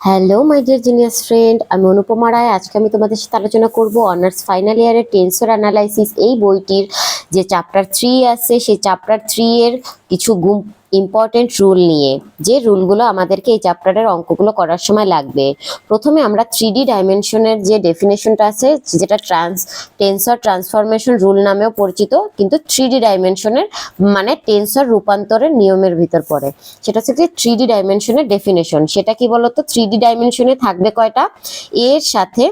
Hello my dear genius friend আমি অনুপমা রায়। আজকে আমি তোমাদের সাথে আলোচনা করব অনার্স ফাইনাল ইয়ারের টেন্সর অ্যানালাইসিস এই বইটির। যে চ্যাপ্টার থ্রি আছে, সেই চ্যাপ্টার থ্রি এর কিছু গুম ইম্পর্টেন্ট রুল নিয়ে, যে রুলগুলো আমাদেরকে এই চ্যাপ্টারের অঙ্কগুলো করার সময় লাগবে। প্রথমে আমরা থ্রি ডি ডাইমেনশনের যে ডেফিনেশনটা আছে, যেটা ট্রান্স টেন্সর ট্রান্সফরমেশন রুল নামেও পরিচিত, কিন্তু থ্রি ডি ডাইমেনশনের মানে টেন্সর রূপান্তরের নিয়মের ভিতর পড়ে। সেটা হচ্ছে যে থ্রি ডি ডাইমেনশনের ডেফিনেশন সেটা কি বলতো? থ্রি ডি ডাইমেনশনে থাকবে কয়টা? এর সাথে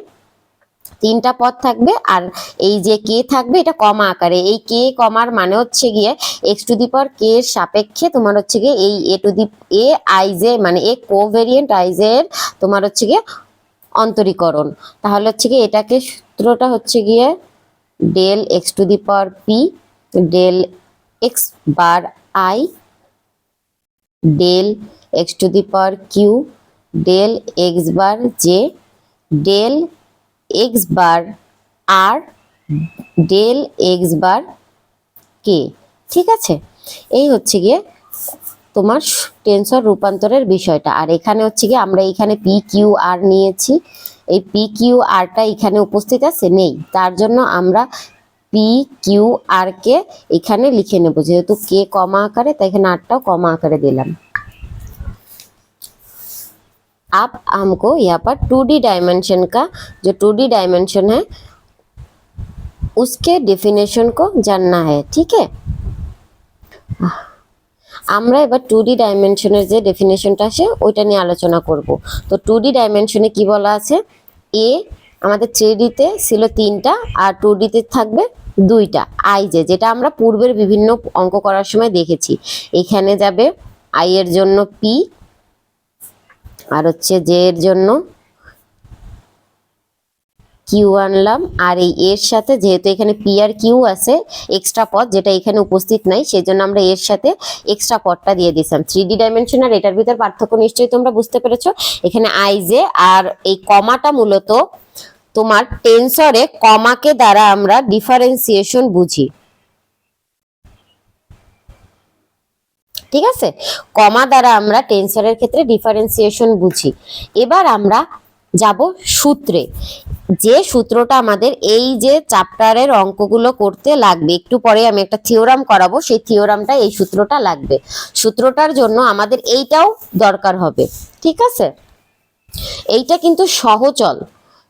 তিনটা পদ থাকবে আর এই যে কে থাকবে এটা কমা আকারে। এই কে কমার মানে হচ্ছে গিয়ে এক্স টু দি পাওয়ার কে এর সাপেক্ষে তোমার হচ্ছে গিয়ে এই এ টু দি এ আইজে মানে এ কো কোভেরিয়েন্ট আইজে এর তোমার হচ্ছে গিয়ে অন্তরীকরণ। তাহলে হচ্ছে গিয়ে এটাকে সূত্রটা হচ্ছে গিয়ে del X to the power P del X bar I del X to the power Q del X bar J del X bar R del X bar K ঠিক আছে? এই হচ্ছে গিয়ে তোমার টেনসর রূপান্তরের বিষয়টা। আর এখানে হচ্ছে গিয়ে আমরা এখানে পি কিউ আর নিয়েছি। এই পি কিউ আরটা এখানে উপস্থিত আছে? নেই। তার জন্য আমরা পি কিউ আরকে এখানে লিখে নেব। যেহেতু কে কমা আকারে, তাই এখানে আরটাও কমা আকারে দিলাম। अब हमको यहाँ पर टू डी डायमेंशन का जो टू डी डायमेंशन है उसके डेफिनेशन को जानना है ठीक है আমরা এবার টু ডি ডাইমেনশনের যে ডেফিনেশনটা আছে ওইটা নিয়ে আলোচনা করব তো টু ডি ডাইমেনশনে কি বলা আছে এ আমাদের থ্রি ডিতে ছিল তিনটা আর টু ডিতে থাকবে দুইটা আই যে যেটা আমরা পূর্বের বিভিন্ন অঙ্ক করার সময় দেখেছি এখানে যাবে আই এর জন্য পি আর হচ্ছে জে এর জন্য কিউ আনলাম। আর এই এর সাথে যেহেতু এখানে পি আর কিউ আছে এক্সট্রা পদ যেটা এখানে উপস্থিত নাই সেই জন্য আমরা এর সাথে এক্সট্রা পদটা দিয়ে দিয়েছিলাম। থ্রি ডি ডাইমেনশন আর এটার ভিতর পার্থক্য নিশ্চয়ই তোমরা বুঝতে পেরেছ। এখানে আই জে আর এই কমাটা মূলত তোমার টেন্সরে কমাকে দ্বারা আমরা ডিফারেন্সিয়েশন বুঝি। ঠিক আছে? কমা দ্বারা আমরা টেন্সরের ক্ষেত্রে ডিফারেন্সিয়েশন বুঝি। এবার আমরা যাব সূত্রে। যে সূত্রটা আমাদের এই যে চ্যাপ্টারের অঙ্কগুলো করতে লাগবে, একটু পরে আমি একটা থিওরাম করাবো, সেই থিওরামটা এই সূত্রটা লাগবে। সূত্রটার জন্য আমাদের এইটাও দরকার হবে, ঠিক আছে? এইটা কিন্তু সহচল।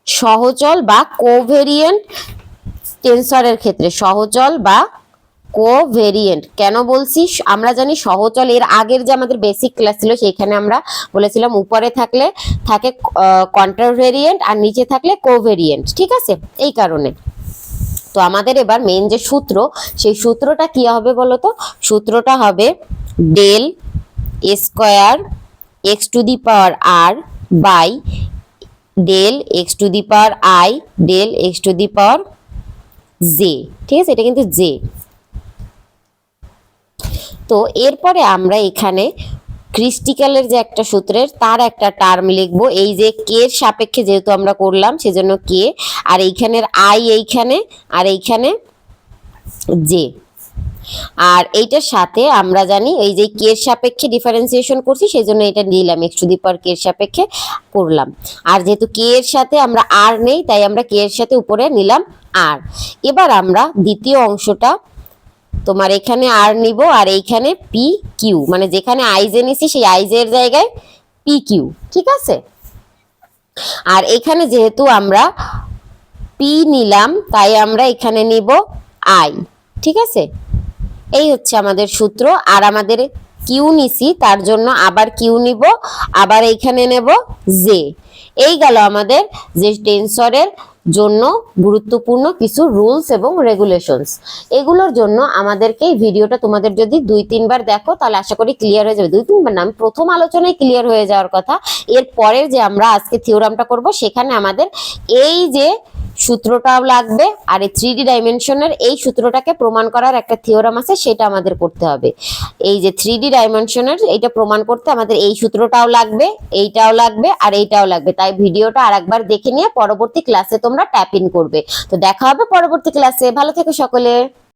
সহচল বা কোভেরিয়েন্ট টেন্সরের ক্ষেত্রে, সহচল বা কোভেরিয়েন্ট কেন বলছি? আমরা জানি সহচল, এর আগের যে আমাদের বেসিক ক্লাস ছিল, সেখানে আমরা বলেছিলাম উপরে থাকলে থাকে কন্ট্রাভেরিয়েন্ট আর নিচে থাকলে কোভেরিয়েন্ট ঠিক আছে? এই কারণে। তো আমাদের এবার মেন যে সূত্র, সেই সূত্রটা কি হবে বলতো? সূত্রটা হবে del square X to the power R by del X to the power I del X to the power J ঠিক আছে? এটা কিন্তু জে তো এরপরে আমরা এখানে ক্রিস্টিক্যালের যে একটা সূত্রের, তার একটা টার্ম লিখব। এই যে কে এর সাপেক্ষে যেহেতু আমরা করলাম, সেজন্য কে আর এইখানের আই এইখানে, আর এইখানে জে আর এইটার সাথে আমরা জানি, এই যে কে এর সাপেক্ষে ডিফারেন্সিয়েশন করছি সেই জন্য এটা নিলাম এক্স টু দি পাওয়ার কে এর সাপেক্ষে করলাম। আর যেহেতু কে এর সাথে আমরা আর নেই, তাই আমরা কে এর সাথে উপরে নিলাম আর এবার আমরা দ্বিতীয় অংশটা তোমার এখানে আর নিব আর এইখানে পি কিউ মানে যেখানে আইজে নিছি সেই আইজের জায়গায় পি কিউ ঠিক আছে? আর এখানে যেহেতু আমরা পি নিলাম, তাই আমরা এখানে নিব আই ঠিক আছে? এই হচ্ছে আমাদের সূত্র, আর আমাদের কিউ নিছি, তার জন্য আবার কিউ নিব, আবার এইখানে নেব জে এই গেল আমাদের যে টেন্সরের জন্য গুরুত্বপূর্ণ কিছু রুলস এবং রেগুলেশনস এগুলোর জন্য আমাদেরকে এই ভিডিওটা তোমাদের যদি দুই, তিনবার দেখো, তাহলে আশা করি ক্লিয়ার হয়ে যাবে। দুই, তিনবার না, আমি প্রথম আলোচনায় ক্লিয়ার হয়ে যাওয়ার কথা। এর পরে যে আমরা আজকে থিওরামটা করব, সেখানে আমাদের এই যে সূত্রটাও লাগবে আর এই থ্রি ডাইমেনশনের এই সূত্রটাকে প্রমাণ করার একটা থিওরাম আছে, সেটা আমাদের করতে হবে। এই যে থ্রি ডাইমেনশনের এইটা প্রমাণ করতে আমাদের এই সূত্রটাও লাগবে, এইটাও লাগবে আর এইটাও লাগবে। তাই ভিডিওটা আর একবার দেখে নিয়ে পরবর্তী ক্লাসে তোমরা ট্যাপ ইন করবে। তো দেখা হবে পরবর্তী ক্লাসে ভালো থেকো সকলে।